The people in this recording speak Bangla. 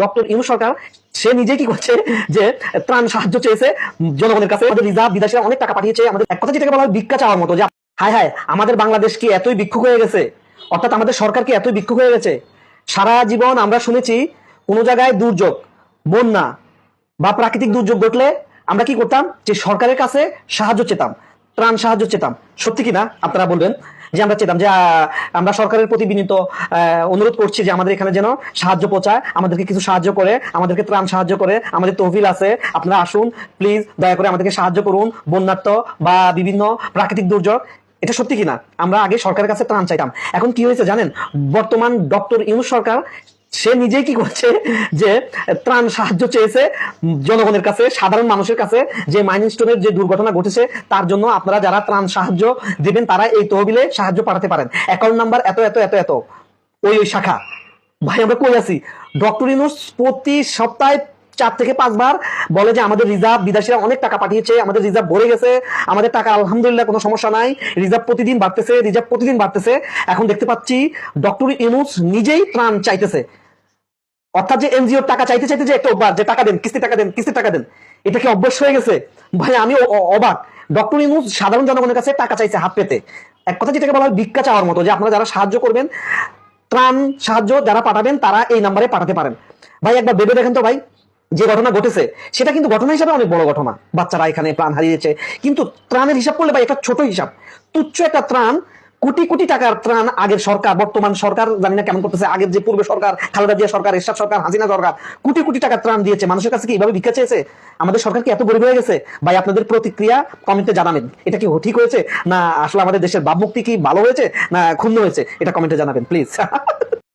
ডক্টর ইনু সরকার, সে নিজে কি করছে যে ত্রাণ সাহায্য চেয়েছে জনগণের কাছে। আমাদের রিজার্ভ বিদেশে অনেক টাকা পাঠিয়েছে। আমাদের এক কথা যেটাকে বলা হয় ভিক্ষা চাওয়ার মতো, যে হায় হায়, আমাদের বাংলাদেশ কি এতই ভিক্ষুক হয়ে গেছে? অর্থাৎ আমাদের সরকার কি এতই ভিক্ষুক হয়ে গেছে? সারা জীবন আমরা শুনেছি, কোনো জায়গায় দুর্যোগ, বন্যা বা প্রাকৃতিক দুর্যোগ ঘটলে আমরা কি করতাম? যে সরকারের কাছে সাহায্য চেতাম, ত্রাণ সাহায্য চেতাম। সত্যি কি না? আপনারা বলবেন? যে আমরা চেতাম, যে আমরা সরকারের প্রতি বিনীত অনুরোধ করছি যে আমাদের এখানে যেন সাহায্য পৌঁছায়, আমাদেরকে কিছু সাহায্য করে, আমাদেরকে ত্রাণ সাহায্য করে, আমাদের তহবিল আছে, আপনারা আসুন প্লিজ দয়া করে আমাদেরকে সাহায্য করুন, বন্যার্থ বা বিভিন্ন প্রাকৃতিক দুর্যোগ, এটা সত্যি কিনা? আমরা আগে সরকারের কাছে ত্রাণ চাইতাম। এখন কি হয়েছে জানেন? বর্তমান ডক্টর ইউনুস সরকার সে নিজেই কি করছে যে ত্রাণ সাহায্য চেয়েছে জনগণের কাছে, সাধারণ মানুষের কাছে যে মাইনিং স্টোনের যে দুর্ঘটনা ঘটেছে, তার জন্য আপনারা যারা ত্রাণ সাহায্য দিবেন, তারা এই তহবিলে সাহায্য পাঠাতে পারেন। অ্যাকাউন্ট নাম্বার এত এত এত এত। ওই ওই শাখা। ভাই, আমরা কই আছি? ডক্টর ইউনুস প্রতি সপ্তাহে চার থেকে পাঁচবার বলে যে আমাদের রিজার্ভ বিদেশিরা অনেক টাকা পাঠিয়েছে, আমাদের রিজার্ভ ভরে গেছে, আমাদের টাকা আলহামদুলিল্লাহ কোনো সমস্যা নাই, রিজার্ভ প্রতিদিন বাড়তেছে, রিজার্ভ প্রতিদিন বাড়তেছে। এখন দেখতে পাচ্ছি ডক্টর ইনুস নিজেই ত্রাণ চাইতেছে। অর্থাৎ যে এনজিও টাকা চাইতে চাইতে যে একটা অভ্যাস, যে টাকা দেন কিস্তি টাকা দেন কিস্তি টাকা দেন, এটা কি অভ্যাস হয়ে গেছে? ভাই আমি অবাক। ডক্টর ইউনুস সাধারণ জনগণের কাছে টাকা চাইছে হাত পেতে। এক কথা যেটাকে বলা হয় ভিক্ষা চাওয়ার মতো, যে আপনারা যারা সাহায্য করবেন, ত্রাণ সাহায্য যারা পাঠাবেন, তারা এই নাম্বারে পাঠাতে পারেন। ভাই, একবার ভেবে দেখেন তো ভাই, যে ঘটনা ঘটেছে, সেটা কিন্তু ঘটনা হিসাবে অনেক বড় ঘটনা। বাচ্চারা এখানে প্রাণ হারিয়েছে। কিন্তু ত্রাণের হিসাব করলে ভাই, একটা ছোট হিসাব। তুচ্ছ একটা ত্রাণ কোটি কোটি টাকার ত্রাণ আগের সরকার, বর্তমান সরকার, জানি না কেমন করতেছে, আগের যে পূর্বে সরকার, খালেদা জিয়া সরকার, এরশাদ সরকার, হাসিনা সরকার, কোটি কোটি টাকার ত্রাণ দিয়েছে। মানুষের কাছে কি এইভাবে ভিক্ষা চেয়েছে? আমাদের সরকার কি এত গরিব হয়ে গেছে? ভাই, আপনাদের প্রতিক্রিয়া কমেন্টে জানাবেন। এটা কি ঠিক হয়েছে? না, আসলে আমাদের দেশের ভাবমুক্তি কি ভালো হয়েছে? না, ক্ষুণ্ণ হয়েছে? এটা কমেন্টে জানাবেন, প্লিজ।